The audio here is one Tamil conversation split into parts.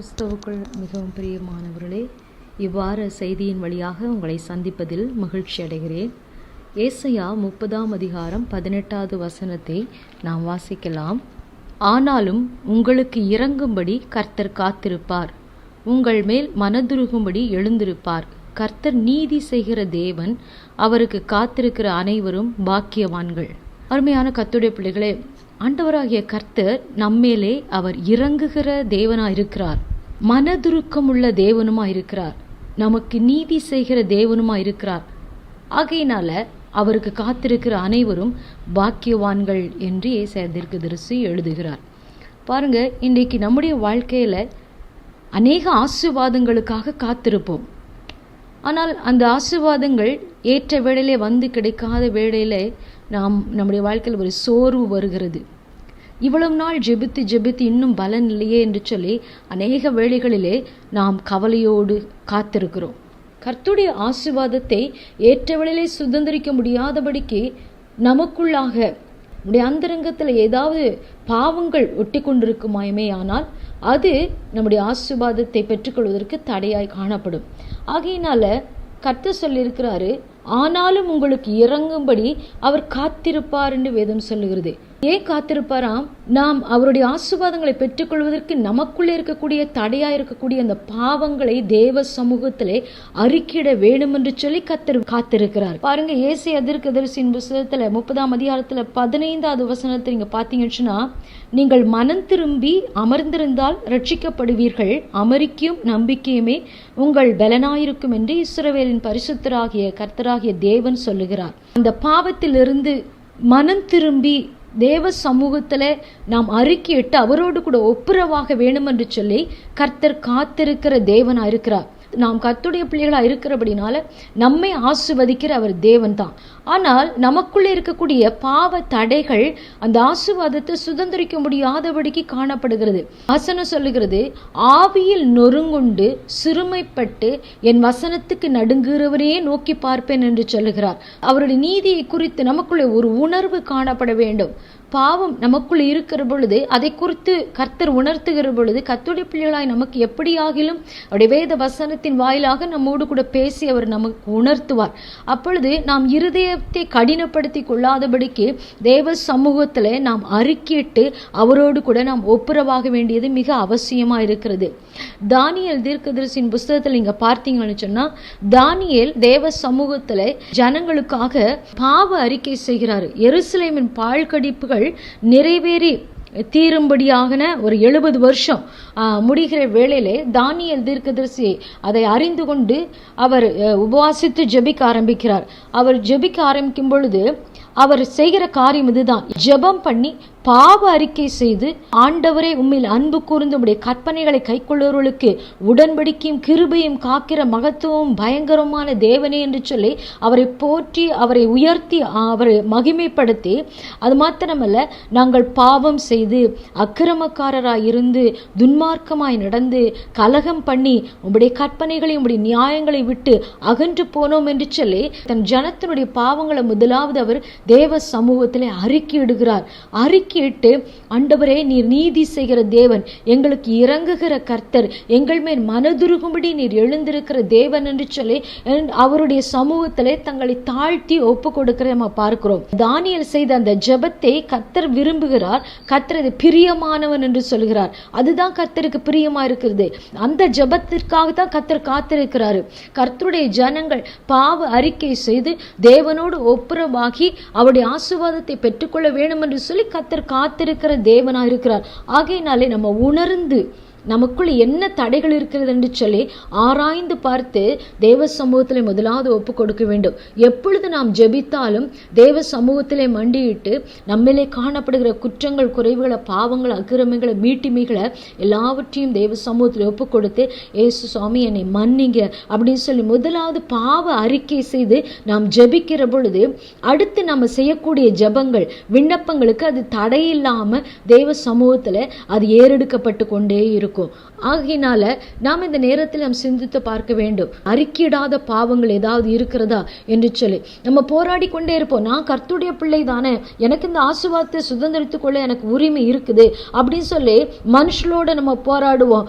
கிறிஸ்தவுக்குள் மிகவும் பிரியமானவர்களே இவ்வாறு செய்தியின் வழியாக உங்களை சந்திப்பதில் மகிழ்ச்சி அடைகிறேன். ஏசையா முப்பதாம் அதிகாரம் பதினெட்டாவது வசனத்தை நாம் வாசிக்கலாம். ஆனாலும் உங்களுக்கு இறங்கும்படி கர்த்தர் காத்திருப்பார். உங்கள் மேல் மனதுருகும்படி எழுந்திருப்பார். கர்த்தர் நீதி செய்கிற தேவன் அவருக்கு காத்திருக்கிற அனைவரும் பாக்கியவான்கள். அருமையான கத்துடைய பிள்ளைகளே ஆண்டவராகிய கர்த்தர் நம்மேலே அவர் இறங்குகிற தேவனாக இருக்கிறார் மனதுருக்கமுள்ள தேவனுமா இருக்கிறார் நமக்கு நீதி செய்கிற தேவனுமா இருக்கிறார் ஆகையினால அவருக்கு காத்திருக்கிற அனைவரும் பாக்கியவான்கள் என்று ஏசாய தரிசி எழுதுகிறார். பாருங்க இன்றைக்கு நம்முடைய வாழ்க்கையில் அநேக ஆசீர்வாதங்களுக்காக காத்திருப்போம். ஆனால் அந்த ஆசிர்வாதங்கள் ஏற்ற வேளையிலே வந்து கிடைக்காத வேளையில் நாம் நம்முடைய வாழ்க்கையில் ஒரு சோர்வு வருகிறது. இவ்வளவு நாள் ஜெபித்து ஜெபித்து இன்னும் பலன் இல்லையே என்று சொல்லி அநேக வேளைகளிலே நாம் கவலையோடு காத்திருக்கிறோம். கர்த்துடைய ஆசீர்வாதத்தை ஏற்ற வேளையிலே சுதந்திரிக்க முடியாதபடிக்கு நமக்குள்ளாக நம்முடைய அந்தரங்கத்தில் ஏதாவது பாவங்கள் ஒட்டி கொண்டிருக்குமாயுமே ஆனால் அது நம்முடைய ஆசீர்வாதத்தை பெற்றுக்கொள்வதற்கு தடையாய் காணப்படும். ஆகையினால கர்த்தர் சொல்லியிருக்கிறாரு ஆனாலும் உங்களுக்கு இறங்கும்படி அவர் காத்திருப்பார் என்று வேதம் சொல்லுகிறது. ஏன் காத்திருப்பாராம்? நாம் அவருடைய ஆசீர்வாதங்களை பெற்றுக்கொள்வதற்கு நமக்குள்ளே இருக்கக்கூடிய தடையா இருக்கக்கூடிய அந்த பாவங்களை தேவ சமூகத்திலே அறிக்கிட வேண்டும் என்று சொல்லி கத்தர் காத்திருக்கிறார். பாருங்க ஏசி அதிர்கதரிசின் புஸ்தகத்துல முப்பதாம் அதிகாரத்துல பதினைந்தாவது வசனத்தை நீங்க பாத்தீங்கன்னா நீங்கள் மனம் திரும்பி அமர்ந்திருந்தால் ரட்சிக்கப்படுவீர்கள். அமரிக்கும் நம்பிக்கையுமே உங்கள் பலனாயிருக்கும் என்று இஸ்ரவேலின் பரிசுத்தராகிய கர்த்தராகிய தேவன் சொல்லுகிறார். அந்த பாவத்திலிருந்து மனம் திரும்பி தேவ சமூகத்தில் நாம் அறிக்கையிட்டு அவரோடு கூட ஒப்புரவாக வேணும் என்று சொல்லி கர்த்தர் காத்திருக்கிற தேவனாக இருக்கிறார் நாம் கத்துடைய பிள்ளைகளாக இருக்கிறபடினால நம்மை ஆசுவதிக்கிற அவர் தேவன் தான் ஆனால் நமக்குள்ளே இருக்கக்கூடிய பாவ தடைகள் அந்த ஆசுவாதத்தை சுதந்திரிக்க முடியாதபடிக்கு காணப்படுகிறது. வசனம் சொல்லுகிறது ஆவியில் நொறுங்குண்டு சிறுமைப்பட்டு என் வசனத்துக்கு நடுங்குகிறவரையே நோக்கி பார்ப்பேன் என்று சொல்லுகிறார். அவருடைய நீதியை குறித்து நமக்குள்ளே ஒரு உணர்வு காணப்பட வேண்டும். பாவம் நமக்குள் இருக்கிற பொழுது அதை குறித்து கர்த்தர் உணர்த்துகிற பொழுது கத்துடைய பிள்ளைகளாய் நமக்கு எப்படியாகிலும் அவருடைய வேத வசனத்தின் வாயிலாக நம்மோடு கூட பேசி அவர் நமக்கு உணர்த்துவார். அப்பொழுது நாம் இருதயத்தை கடினப்படுத்தி கொள்ளாதபடிக்கு தேவ சமூகத்தில் நாம் அறிக்கிட்டு அவரோடு கூட நாம் ஒப்புரவாக வேண்டியது மிக அவசியமாக இருக்கிறது. தானியல் தீர்க்கதரிசின் புஸ்தகத்தில் நீங்கள் பார்த்தீங்கன்னு சொன்னால் தானியல் தேவ சமூகத்தில் ஜனங்களுக்காக பாவ அறிக்கை செய்கிறார். எருசலேமின் பாழ்கடிப்புகள் நிறைவேறி தீரும்படியாகன ஒரு எழுபது வருஷம் முடிகிற வேளையிலே தானியல் தீர்க்கதரிசி அதை அறிந்து கொண்டு அவர் உபவாசித்து ஜெபிக்க ஆரம்பிக்கிறார். அவர் ஜெபிக்க ஆரம்பிக்கும் பொழுது அவர் செய்கிற காரியம் இதுதான். ஜெபம் பண்ணி பாவ அறிக்கை செய்து ஆண்டவரே உண்மையில் அன்பு கூர்ந்து உடைய கற்பனைகளை கைக்கொள்ளுவர்களுக்கு உடன்படிக்கையும் கிருபையும் காக்கிற மகத்துவம் பயங்கரமான தேவனே என்று சொல்லி அவரை போற்றி அவரை உயர்த்தி அவரை மகிமைப்படுத்தி அது மாத்திரமல்ல நாங்கள் பாவம் செய்து அக்கிரமக்காரராய் இருந்து துன்மார்க்கமாய் நடந்து கலகம் பண்ணி உங்களுடைய கற்பனைகளை உங்களுடைய நியாயங்களை விட்டு அகன்று போனோம் என்று சொல்லி தன் ஜனத்தினுடைய பாவங்களை முதலாவது அவர் தேவ சமூகத்திலே அறிக்கையிடுகிறார் கேட்டு ஆண்டவரே நீர் நீதி செய்கிற தேவன் எங்களுக்கு இறங்குகிற கர்த்தர் எங்கள் மேல் மனதுருகும்படி நீர் எழுந்திருக்கிற தேவன் என்று சொல்லி அவருடைய சமூகத்திலே தங்களை தாழ்த்தி ஒப்பு கொடுக்கிற நம்ம பார்க்கிறோம். தானியல் செய்த அந்த ஜபத்தை கர்த்தர் விரும்புகிறார். கர்த்தர் அது பிரியமானவன் என்று சொல்கிறார். அதுதான் கர்த்தருக்கு பிரியமா இருக்கிறது. அந்த ஜபத்திற்காக தான் கர்த்தர் காத்திருக்கிறாரு. கர்த்தருடைய ஜனங்கள் பாவ அறிக்கை செய்து தேவனோடு ஒப்புரமாகி அவருடைய ஆசுவாதத்தை பெற்றுக்கொள்ள வேண்டும் என்று சொல்லி கர்த்தர் காத்திருக்கிற தேவனா இருக்கிறார் ஆகையினாலே நம்ம உணர்ந்து நமக்குள் என்ன தடைகள் இருக்கிறது என்று சொல்லி ஆராய்ந்து பார்த்து தேவ சமூகத்திலே முதலாவது ஒப்பு கொடுக்க வேண்டும். எப்பொழுது நாம் ஜெபித்தாலும் தேவ சமூகத்திலே மண்டியிட்டு நம்மிலே காணப்படுகிற குற்றங்கள் குறைவுகளை பாவங்கள் அக்கிரமங்களை மீட்டிமைகளை எல்லாவற்றையும் தேவ சமூகத்தில் ஒப்பு கொடுத்து ஏசு சுவாமி என்னை மன்னிங்க அப்படின்னு சொல்லி முதலாவது பாவ அறிக்கை செய்து நாம் ஜெபிக்கிற பொழுது அடுத்து நம்ம செய்யக்கூடிய ஜெபங்கள் விண்ணப்பங்களுக்கு அது தடையில்லாமல் தேவ சமூகத்தில் அது ஏறெடுக்கப்பட்டு கொண்டே இருக்கும். இருக்கும். ஆகையினால நாம் இந்த நேரத்தில் நாம் சிந்தித்து பார்க்க வேண்டும். அறிக்கிடாத பாவங்கள் ஏதாவது இருக்கிறதா என்று சொல்லி. நம்ம போராடி கொண்டே இருப்போம். நான் கர்த்துடைய பிள்ளை தானே எனக்கு இந்த ஆசுவாத்தை சுதந்திரத்துக்குள்ள எனக்கு உரிமை இருக்குது அப்படின்னு சொல்லி மனுஷங்களோட நம்ம போராடுவோம்.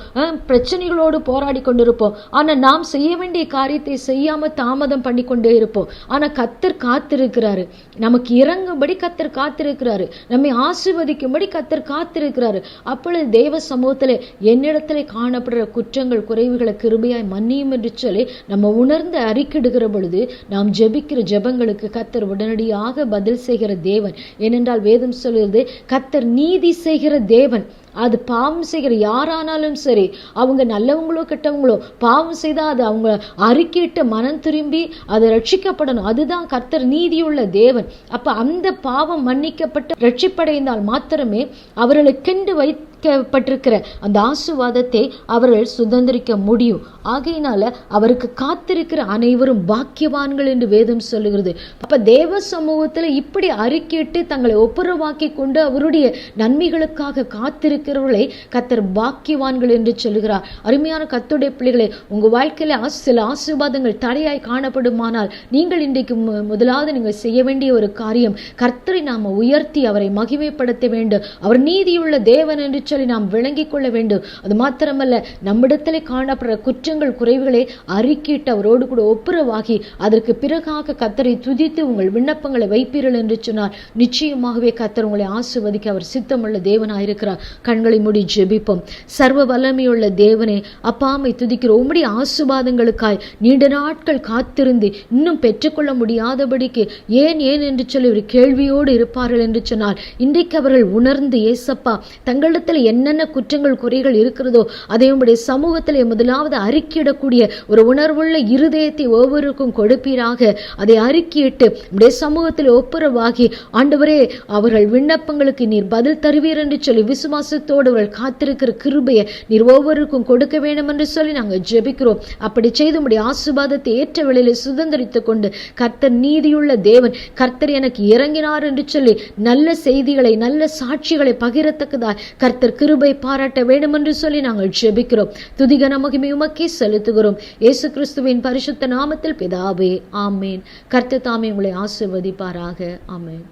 பிரச்சனைகளோடு போராடி கொண்டிருப்போம். ஆனா நாம் செய்ய வேண்டிய காரியத்தை செய்யாம தாமதம் பண்ணி கொண்டே இருப்போம். ஆனா கத்தர் காத்திருக்கிறாரு. நமக்கு இறங்கும்படி கத்தர் காத்திருக்கிறாரு. நம்மை ஆசிர்வதிக்கும்படி கத்தர் காத்திருக்கிறாரு. அப்பொழுது தேவ சமூகத்தில் என்னிடத்தில் காணப்படுற குற்றங்கள் குறைவுகளை கிருபையாய் மன்னியும் என்று சொல்லி நம்ம உணர்ந்து அறிக்கிடுகிற பொழுது நாம் ஜெபிக்கிற ஜெபங்களுக்கு கத்தர் உடனடியாக பதில் செய்கிற தேவன். ஏனென்றால் வேதம் சொல்கிறது கத்தர் நீதி செய்கிற தேவன். அது பாவம் செய்கிற யாரானாலும் சரி அவங்க நல்லவங்களோ கெட்டவங்களோ பாவம் செய்தால் அது அவங்க அறிக்கையிட்டு மனம் திரும்பி அதை ரட்சிக்கப்படணும். அதுதான் கர்த்தர் நீதியுள்ள தேவன். அப்ப அந்த பாவம் மன்னிக்கப்பட்டு ரட்சிப்படைந்தால் மாத்திரமே அவர்களுக்கென்று வைக்கப்பட்டிருக்கிற அந்த ஆசுவாதத்தை அவர்கள் சுதந்திரிக்க முடியும். ஆகையினால அவருக்கு காத்திருக்கிற அனைவரும் பாக்கியவான்கள் என்று வேதம் சொல்லுகிறது. அப்ப தேவ சமூகத்தில் இப்படி அறிக்கையிட்டு தங்களை ஒப்புரவாக்கி கொண்டு அவருடைய நன்மைகளுக்காக காத்திருக்கிறவர்களை கத்தர் பாக்கியவான்கள் என்று சொல்லுகிறார். அருமையான கத்துடைய பிள்ளைகளே உங்க வாழ்க்கையில சில ஆசீர்வாதங்கள் தடையாய் காணப்படுமானால் நீங்கள் இன்றைக்கு மு- முதலாவது நீங்கள் செய்ய வேண்டிய ஒரு காரியம் கர்த்தரை நாம உயர்த்தி அவரை மகிமைப்படுத்த வேண்டும். அவர் நீதியுள்ள தேவன் என்று சொல்லி நாம் விளங்கிக் கொள்ள வேண்டும். அது மாத்திரமல்ல நம்மிடத்திலே காணப்படுற குற்றங்கள் குறைவுகளை அறிக்கையிட்டு அவரோடு கூட ஒப்புரவாகி அதற்கு பிறகாக கத்தரை துதித்து உங்கள் விண்ணப்பங்களை வைப்பீர்கள் என்று சொன்னார். நிச்சயமாகவே கத்தர் உங்களை ஆசிர்வதிக்க அவர் சித்தமுள்ள தேவனாயிருக்கிறார். கண்களை மூடி ஜெபிப்போம். சர்வ வல்லமையுள்ள தேவனே அப்பாமை துதிக்கிற உம்முடைய ஆசுபாதங்களுக்காய் நீண்ட நாட்கள் காத்திருந்து இன்னும் பெற்றுக்கொள்ள முடியாதபடிக்கு ஏன் ஏன் என்று சொல்லி ஒரு கேள்வியோடு இருப்பார்கள் என்று சொன்னால் இன்றைக்கு அவர்கள் உணர்ந்து ஏசப்பா தங்களிடத்தில் என்னென்ன குற்றங்கள் குறைகள் இருக்கிறதோ அதை உம்முடைய முதலாவது அறிக்கையிடக்கூடிய ஒரு உணர்வுள்ள இருதயத்தை ஒவ்வொருக்கும் கொடுப்பீராக. அதை அறிக்கையிட்டு உம்முடைய சமூகத்தில் ஒப்புரவாகி ஆண்டவரே அவர்கள் விண்ணப்பங்களுக்கு நீர் பதில் தருவீர் என்று சொல்லி விசுவாசத்தோடு அவர்கள் காத்திருக்கிற கிருபையை நீர் ஒவ்வொருக்கும் கொடுக்க வேண்டும் என்று சொல்லி நாங்கள் ஜெபிக்கிறோம். அப்படி செய்து உம்முடைய ஆசுபாதத்தை ஏற்ற வேளையில் சுதந்திரித்துக் கொண்டு கர்த்தர் நீதியுள்ள தேவன் கர்த்தர் எனக்கு இறங்கினார் என்று சொல்லி நல்ல செய்திகளை நல்ல சாட்சிகளை பகிரத்தக்கதாய் கர்த்தர் கிருபை பாராட்ட வேண்டும் என்று சொல்லி நாங்கள் ஜெபிக்கிறோம். துதிகன மகிமை உமக்கே செலுத்துகிறோம். இயேசு கிறிஸ்துவின் பரிசுத்த நாமத்தில் பிதாவே ஆமேன். கர்த்த தாமே உங்களை ஆசிர்வதிப்பாராக. ஆமேன்.